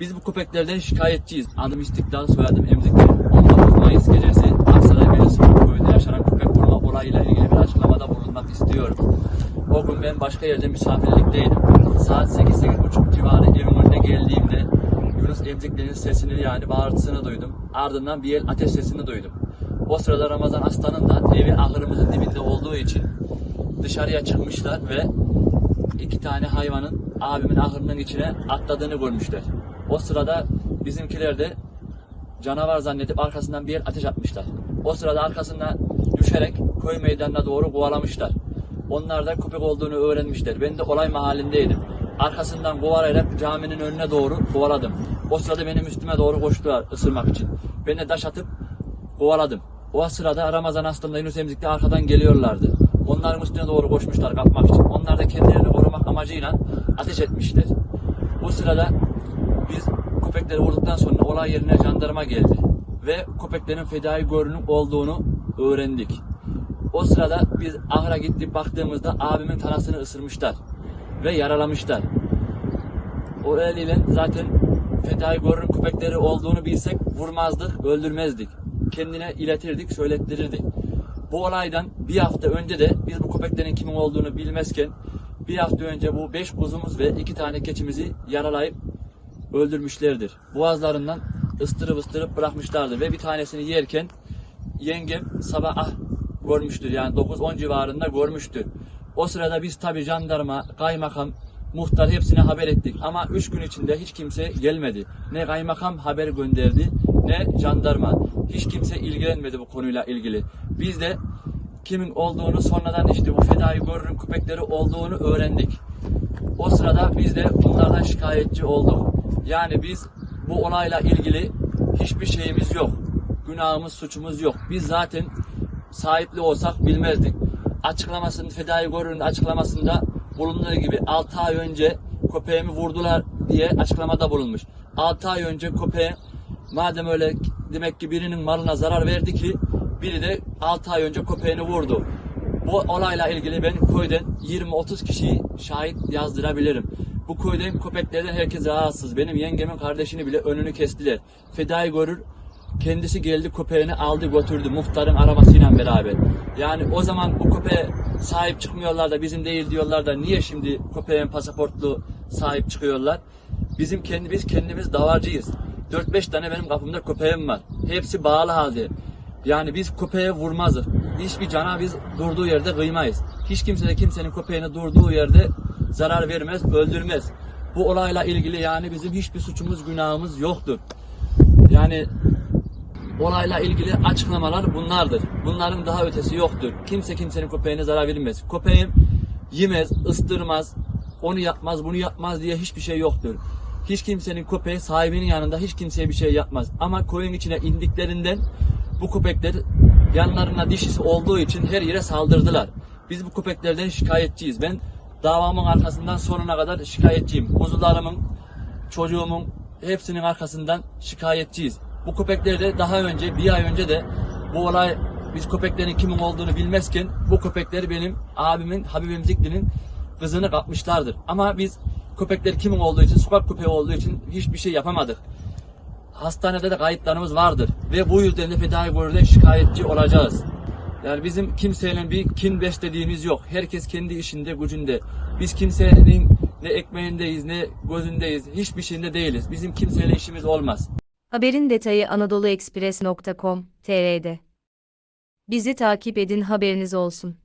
Biz bu köpeklerden şikayetçiyiz. Adım İstiklal, soyadım Emzikli. 19 Mayıs gecesi Aksaray Belediyesi köyünde yaşanan köpek vurma olayıyla ilgili bir açıklamada bulunmak istiyorum. O gün ben başka yerde misafirlikteydim. Saat 8-8.30 civarı evin önüne geldiğimde Yunus Emzikli'nin sesini yani bağırtısını duydum. Ardından bir el ateş sesini duydum. O sırada Ramazan Aslan'ın da evi ahırımızın dibinde olduğu için dışarıya çıkmışlar ve iki tane hayvanın abimin ahırının içine atladığını görmüşler. O sırada bizimkiler de canavar zannedip arkasından bir el ateş atmışlar. O sırada arkasından düşerek köy meydanına doğru kovalamışlar. Onlar da köpek olduğunu öğrenmişler. Ben de olay mahallindeydim. Arkasından kovalayarak caminin önüne doğru kovaladım. O sırada benim üstüme doğru koştular ısırmak için. Ben de taş atıp kovaladım. O sırada Ramazan Aslan'la Yunus Emzik'te arkadan geliyorlardı. Onların üstüne doğru koşmuşlar kapmak için. Onlar da kendilerini korumak amacıyla ateş etmişler. Bu sırada biz köpekleri vurduktan sonra olay yerine jandarma geldi. Ve köpeklerin fedai görünüm olduğunu öğrendik. O sırada biz ahıra gittik baktığımızda abimin tanasını ısırmışlar. Ve yaralamışlar. O eliyle zaten fedai görünüm köpekleri olduğunu bilsek vurmazdık, öldürmezdik. Kendine iletirdik, söylettirirdik. Bu olaydan bir hafta önce de biz bu köpeklerin kimin olduğunu bilmezken bir hafta önce bu beş kuzumuz ve iki tane keçimizi yaralayıp öldürmüşlerdir. Boğazlarından ıstırıp ıstırıp bırakmışlardır ve bir tanesini yerken yengem sabah ah görmüştür yani 9-10 civarında görmüştür. O sırada biz tabi jandarma, kaymakam, muhtar hepsine haber ettik ama 3 gün içinde hiç kimse gelmedi. Ne kaymakam haber gönderdi ne jandarma. Hiç kimse ilgilenmedi bu konuyla ilgili. Biz de kimin olduğunu sonradan işte bu fedai görünüm köpekleri olduğunu öğrendik. O sırada biz de bunlardan şikayetçi olduk. Yani biz bu olayla ilgili hiçbir şeyimiz yok. Günahımız, suçumuz yok. Biz zaten sahipli olsak bilmezdik. Açıklamasının, fedai görünün açıklamasında bulunduğu gibi 6 ay önce köpeğimi vurdular diye açıklamada bulunmuş. 6 ay önce köpeğe madem öyle demek ki birinin malına zarar verdi ki biri de 6 ay önce köpeğini vurdu. Bu olayla ilgili ben köyden 20-30 kişiyi şahit yazdırabilirim. Bu köyden köpeklerden herkes rahatsız. Benim yengemin kardeşini bile önünü kestiler. Fedai görür kendisi geldi köpeğini aldı götürdü muhtarın arabasıyla beraber. Yani o zaman bu köpeğe sahip çıkmıyorlar da bizim değil diyorlar da niye şimdi köpeğin pasaportlu sahip çıkıyorlar? Bizim kendi biz kendimiz davarcıyız. 4-5 tane benim kapımda köpeğim var. Hepsi bağlı halde. Yani biz köpeğe vurmazız. Hiçbir cana biz durduğu yerde kıymayız. Hiç kimse de kimsenin köpeğine durduğu yerde zarar vermez, öldürmez. Bu olayla ilgili yani bizim hiçbir suçumuz, günahımız yoktur. Yani olayla ilgili açıklamalar bunlardır. Bunların daha ötesi yoktur. Kimse kimsenin köpeğine zarar vermez. Köpeğim yemez, ıstırmaz, onu yapmaz, bunu yapmaz diye hiçbir şey yoktur. Hiç kimsenin köpeği sahibinin yanında hiç kimseye bir şey yapmaz. Ama koyun içine indiklerinden bu köpekler yanlarına dişisi olduğu için her yere saldırdılar. Biz bu köpeklerden şikayetçiyiz. Ben davamın arkasından sonuna kadar şikayetçiyim. Kuzularımın, çocuğumun hepsinin arkasından şikayetçiyiz. Bu köpekleri de daha önce, bir ay önce de bu olay biz köpeklerin kimin olduğunu bilmezken bu köpekleri benim abimin Habib Emzikli'nin kızını kapmışlardır. Ama biz köpekler kimin olduğu için, sokak köpeği olduğu için hiçbir şey yapamadık. Hastanede de kayıtlarımız vardır ve bu yüzden de fedai görevden şikayetçi olacağız. Yani bizim kimseyle bir kin beslediğimiz yok. Herkes kendi işinde, gücünde. Biz kimsenin ne ekmeğindeyiz, ne gözündeyiz, hiçbir şeyinde değiliz. Bizim kimseyle işimiz olmaz. Haberin detayı anadoluexpress.com.tr'de. Bizi takip edin haberiniz olsun.